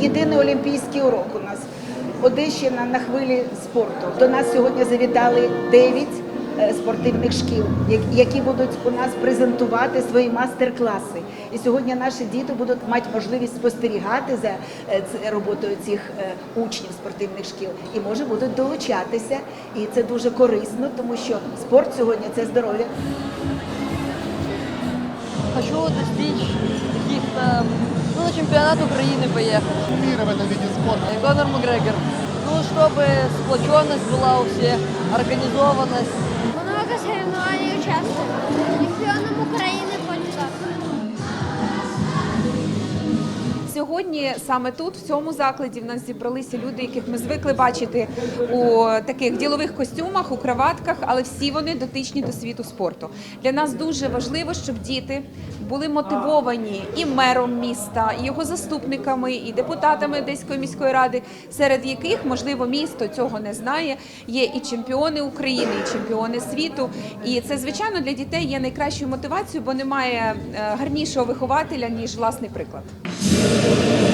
єдиний олімпійський урок у нас. Одещина на хвилі спорту. До нас сьогодні завітали 9 е, спортивних шкіл, які будуть у нас презентувати свої мастер-класи. І сьогодні наші діти будуть мати можливість спостерігати за е, роботою цих е, учнів спортивних шкіл і може будуть долучатися. І це дуже корисно, тому що спорт сьогодні це здоров'я. Хочу достичь каких-то ем, чемпионат Украины поехать. мира в этом виде спорта. И Конор Макгрегор. Ну, чтобы сплоченность была у всех, организованность. Много соревнований Сьогодні саме тут, в цьому закладі, в нас зібралися люди, яких ми звикли бачити у таких ділових костюмах, у краватках, але всі вони дотичні до світу спорту. Для нас дуже важливо, щоб діти були мотивовані і мером міста, і його заступниками, і депутатами Одеської міської ради, серед яких, можливо, місто цього не знає. Є і чемпіони України, і чемпіони світу. І це, звичайно, для дітей є найкращою мотивацією, бо немає е, гарнішого вихователя ніж власний приклад. Jesus.